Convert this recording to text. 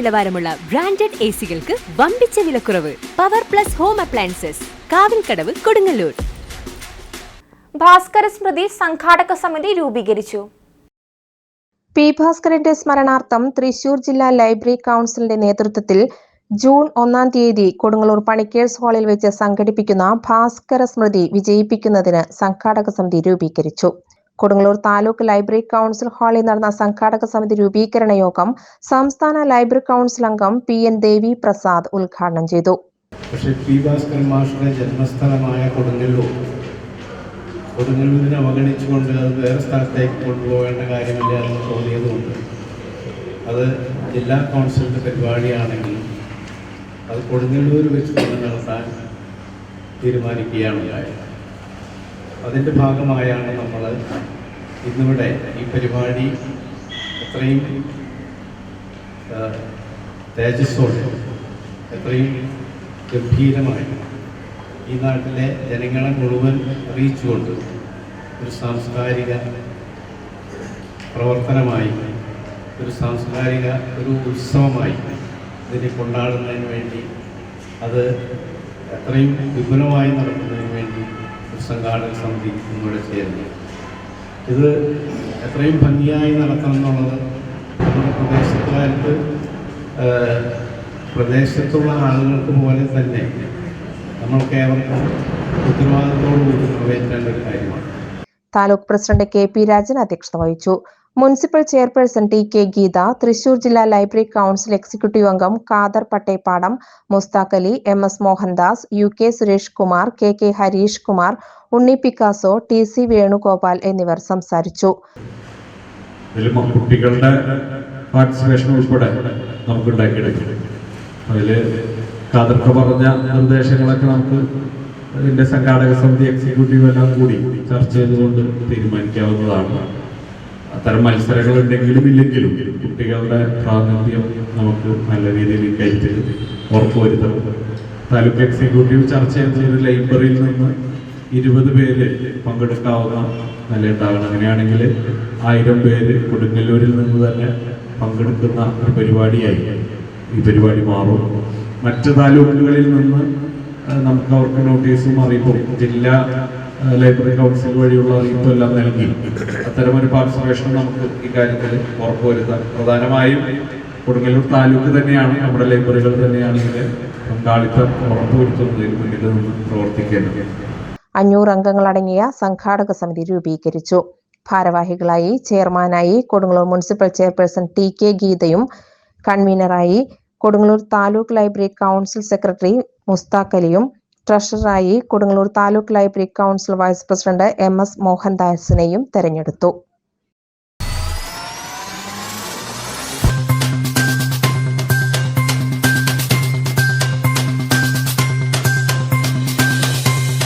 നിലവാരമുള്ള branded A സികൾക്ക് വമ്പിച്ച വിലക്കുറവ്. Power plus home appliances Kavilkadavu Kodungallur. Bhaskara സ്മൃതി സംഘാടക സമിതി രൂപീകരിച്ചു. പി ഭാസ്കരന്റെ സ്മരണാർത്ഥം തൃശൂർ ജില്ലാ ലൈബ്രറി കൗൺസിലിന്റെ നേതൃത്വത്തിൽ ജൂൺ ഒന്നാം തീയതി കൊടുങ്ങല്ലൂർ പണിക്കേഴ്സ് ഹാളിൽ വെച്ച് സംഘടിപ്പിക്കുന്ന ഭാസ്കര സ്മൃതി വിജയിപ്പിക്കുന്നതിന് സംഘാടക സമിതി രൂപീകരിച്ചു. കൊടുങ്ങല്ലൂർ താലൂക്ക് ലൈബ്രറി കൗൺസിൽ ഹാളിൽ നടന്ന സംഘാടക സമിതി രൂപീകരണ യോഗം സംസ്ഥാന ലൈബ്രറി കൗൺസിൽ അംഗം പി എൻ ദേവി പ്രസാദ് ഉദ്ഘാടനം ചെയ്തു. പക്ഷേ പി ഭാസ്കരൻ മാഷിന്റെ ജന്മസ്ഥലമായ കൊടുങ്ങല്ലൂർ കൊടുങ്ങല്ലൂരിനെ അവഗണിച്ചുകൊണ്ട് അത് വേറെ സ്ഥലത്തേക്ക് കൊണ്ടുപോകേണ്ട കാര്യമില്ല എന്ന് തോന്നിയതുകൊണ്ട് അത് ജില്ലാ കൗൺസിലിന്റെ പരിപാടിയാണെങ്കിൽ അത് കൊടുങ്ങല്ലൂർ വെച്ച് തന്നെ നടത്താൻ തീരുമാനിക്കുകയാണ് ഉണ്ടായത് അതിന്റെ ഭാഗമായാണ് നമ്മൾ ഇന്നിവിടെ ഈ പരിപാടി എത്രയും തേജസ്സോടെ എത്രയും ഗംഭീരമായി ഈ നാട്ടിലെ ജനങ്ങളെ മുഴുവൻ അറിയിച്ചുകൊണ്ട് ഒരു സാംസ്കാരിക പ്രവർത്തനമായി ഒരു സാംസ്കാരിക ഒരു ഉത്സവമായി ഇതിനെ കൊണ്ടാടുന്നതിന് വേണ്ടി അത് എത്രയും വിപുലമായി നടക്കുന്നതിന് വേണ്ടി സംഘാടക സമിതി ഇന്നിവിടെ ചേരുന്നു. ഇത് എത്രയും ഭംഗിയായി നടക്കണം എന്നുള്ളത് നമ്മുടെ പ്രദേശത്തുകാർക്ക് പ്രദേശത്തുള്ള ആളുകൾക്ക് പോലെ തന്നെ നമ്മൾക്ക് ഏവർക്കും ഉത്തരവാദിത്തോടുകൂടി നിറവേറ്റേണ്ട ഒരു കാര്യമാണ്. Taluk president K P Rajan അധ്യക്ഷത വഹിച്ചു. Municipal chairperson T K Geetha Thrissur ജില്ലാ ലൈബ്രറി കൗൺസിൽ എക്സിക്യൂട്ടീവ് അംഗം Khader Pattepadam Mustaq Ali M S Mohandas U K Suresh Kumar K K Harish Kumar Unni Picasso T C Venugopal എന്നിവർ സംസാരിച്ചു. കുട്ടികളുടെ participation ഉൾപ്പെടെ ഇതിന്റെ സംഘാടക സമിതി എക്സിക്യൂട്ടീവ് എല്ലാം കൂടി ചർച്ച ചെയ്തുകൊണ്ട് തീരുമാനിക്കാവുന്നതാണ്. അത്തരം മത്സരങ്ങൾ ഉണ്ടെങ്കിലും ഇല്ലെങ്കിലും കുട്ടികളുടെ പ്രാതിനിധ്യം നമുക്ക് നല്ല രീതിയിൽ കയറ്റി ഉറപ്പുവരുത്തണം. താലൂക്ക് എക്സിക്യൂട്ടീവ് ചർച്ച ചെയ്ത ലൈബ്രറിയിൽ നിന്ന് ഇരുപത് പേര് പങ്കെടുക്കാവുന്ന നിലയുണ്ടാകണം അങ്ങനെയാണെങ്കിൽ ആയിരം പേര് കൊടുങ്ങല്ലൂരിൽ നിന്ന് തന്നെ പങ്കെടുക്കുന്ന ഒരു പരിപാടിയായി ഈ പരിപാടി മാറും. മറ്റ് താലൂക്കുകളിൽ നിന്ന് നമുക്ക് അവർക്ക് നോട്ടീസും അറിയിപ്പും ജില്ലാ ലൈബ്രറി കൗൺസിൽ വഴിയുള്ള അറിയിപ്പും എല്ലാം നൽകി. അത്തരമൊരു പാർട്ടിസിപ്പേഷൻ നമുക്ക് ഇക്കാര്യത്തിൽ ഉറപ്പുവരുത്താം പ്രധാനമായും കൊടുങ്ങല്ലൂർ താലൂക്ക് തന്നെയാണ് നമ്മുടെ ലൈബ്രറികൾ തന്നെയാണ് ഇതിൽ പങ്കാളിത്തം ഉറപ്പുവരുത്തുന്നതിന് മുന്നിൽ നിന്ന് പ്രവർത്തിക്കേണ്ടത്. അഞ്ഞൂറ് അംഗങ്ങളടങ്ങിയ സംഘാടക സമിതി രൂപീകരിച്ചു. ഭാരവാഹികളായി ചെയർമാനായി Kodungallur municipal chairperson T K ഗീതയും കൺവീനറായി Kodungallur taluk library council secretary Mustaq അലിയും ട്രഷററായി Kodungallur taluk library council vice president M S മോഹൻദാസിനെയും തെരഞ്ഞെടുത്തു.